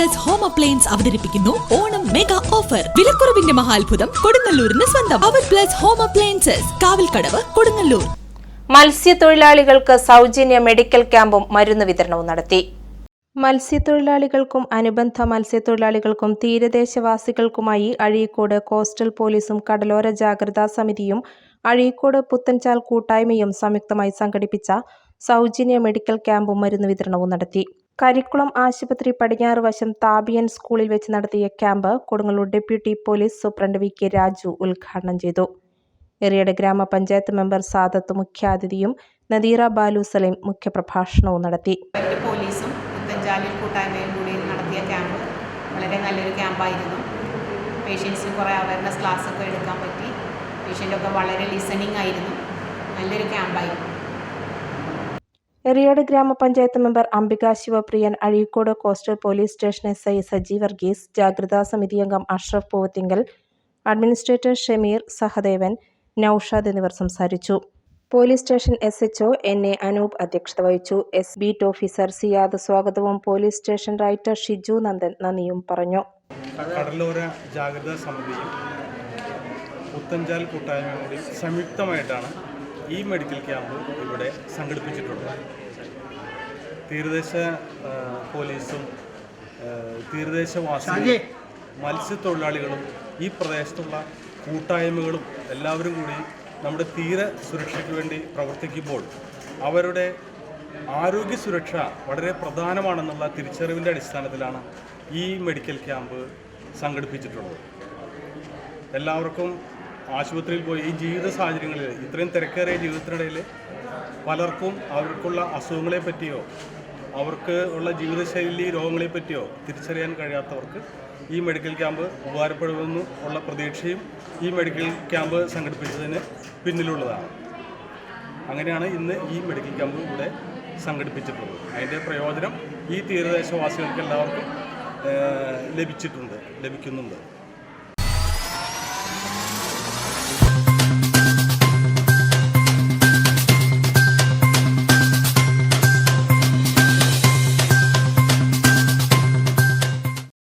Plus home appliance അവതരിപ്പിക്കുന്നു. Onam mega offer വിലക്കുറവിന്റെ മഹാത്ഭുതം കൊടുങ്ങല്ലൂരിന് സ്വന്തം. അവർ plus home appliances Kavalkadavu Kodungallur. മത്സ്യത്തൊഴിലാളികൾക്ക് സൗജന്യ മെഡിക്കൽ ക്യാമ്പും മരുന്ന് വിതരണവും നടത്തി. മത്സ്യത്തൊഴിലാളികൾക്കും അനുബന്ധ മത്സ്യത്തൊഴിലാളികൾക്കും തീരദേശവാസികൾക്കുമായി അഴീക്കോട് കോസ്റ്റൽ പോലീസും കടലോര ജാഗ്രതാ സമിതിയും അഴീക്കോട് പുത്തൻചാൽ കൂട്ടായ്മയും സംയുക്തമായി സംഘടിപ്പിച്ച സൗജന്യ മെഡിക്കൽ ക്യാമ്പും മരുന്ന് വിതരണവും നടത്തി. കരിക്കുളം ആശുപത്രി പടിഞ്ഞാറ് വശം താബിയൻ സ്കൂളിൽ വെച്ച് നടത്തിയ camp Kodungallur deputy police superintendent V K Raju ഉദ്ഘാടനം ചെയ്തു. എറിയട് ഗ്രാമപഞ്ചായത്ത് മെമ്പർ സാദത്ത് മുഖ്യാതിഥിയും നദീറ ബാലു സലീം മുഖ്യപ്രഭാഷണവും നടത്തി. പോലീസും പുത്തഞ്ചാലിൽ കൂട്ടായ്മയും കൂടി നടത്തിയ ക്യാമ്പ് വളരെ നല്ലൊരു ക്യാമ്പായിരുന്നു. പേഷ്യൻസിന് കുറേ അവയർനെസ് ക്ലാസ്സൊക്കെ എടുക്കാൻ പറ്റി. പേഷ്യന്റൊക്കെ വളരെ ലിസണിങ് ആയിരുന്നു. നല്ലൊരു ക്യാമ്പായിരുന്നു. Eriyad gramapanchayat member Ambika Sivapriyan Azhikode coastal police station S I Saji Varghese ജാഗ്രതാ സമിതി അംഗം അഷ്റഫ് പൂവത്തിങ്കൽ അഡ്മിനിസ്ട്രേറ്റർ ഷമീർ സഹദേവൻ നൌഷാദ് എന്നിവർ സംസാരിച്ചു. Police station S HO N A Anoop അധ്യക്ഷത വഹിച്ചു. എസ് ബീറ്റ് ഓഫീസർ സിയാദ് സ്വാഗതവും police station writer Shiju Nandan നന്ദിയും പറഞ്ഞു. കടലോര ജാഗ്രതാ സമിതിയും പുത്തഞ്ചാൽ കൂടി സംയുക്തമായിട്ടാണ് ഈ മെഡിക്കൽ ക്യാമ്പ് ഇവിടെ സംഘടിപ്പിച്ചിട്ടുള്ളത് തീരദേശ പോലീസും തീരദേശവാസികളും മത്സ്യത്തൊഴിലാളികളും ഈ പ്രദേശത്തുള്ള കൂട്ടായ്മകളും എല്ലാവരും കൂടി നമ്മുടെ തീര സുരക്ഷയ്ക്ക് വേണ്ടി പ്രവർത്തിക്കുമ്പോൾ അവരുടെ ആരോഗ്യ സുരക്ഷ വളരെ പ്രധാനമാണെന്നുള്ള തിരിച്ചറിവിന്റെ അടിസ്ഥാനത്തിലാണ് ഈ മെഡിക്കൽ ക്യാമ്പ് സംഘടിപ്പിച്ചിട്ടുള്ളത്. എല്ലാവർക്കും ആശുപത്രിയിൽ പോയി ഈ ജീവിത സാഹചര്യങ്ങളിൽ ഇത്രയും തിരക്കേറിയ ജീവിതത്തിനിടയിൽ പലർക്കും അവർക്കുള്ള അസുഖങ്ങളെ പറ്റിയോ അവർക്ക് ഉള്ള ജീവിതശൈലി രോഗങ്ങളെ പറ്റിയോ തിരിച്ചറിയാൻ കഴിയാത്തവർക്ക് ഈ മെഡിക്കൽ ക്യാമ്പ് ഉപകാരപ്പെടുമെന്ന് ഉള്ള പ്രതീക്ഷയും ഈ മെഡിക്കൽ ക്യാമ്പ് സംഘടിപ്പിച്ചതിന് പിന്നിലുള്ളതാണ്. അങ്ങനെയാണ് ഇന്ന് ഈ മെഡിക്കൽ ക്യാമ്പ് ഇവിടെ സംഘടിപ്പിച്ചിട്ടുള്ളത്. അതിന്റെ പ്രയോജനം ഈ തീരദേശവാസികൾക്ക് എല്ലാവർക്കും ലഭിച്ചിട്ടുണ്ട് ലഭിക്കുന്നുണ്ട്.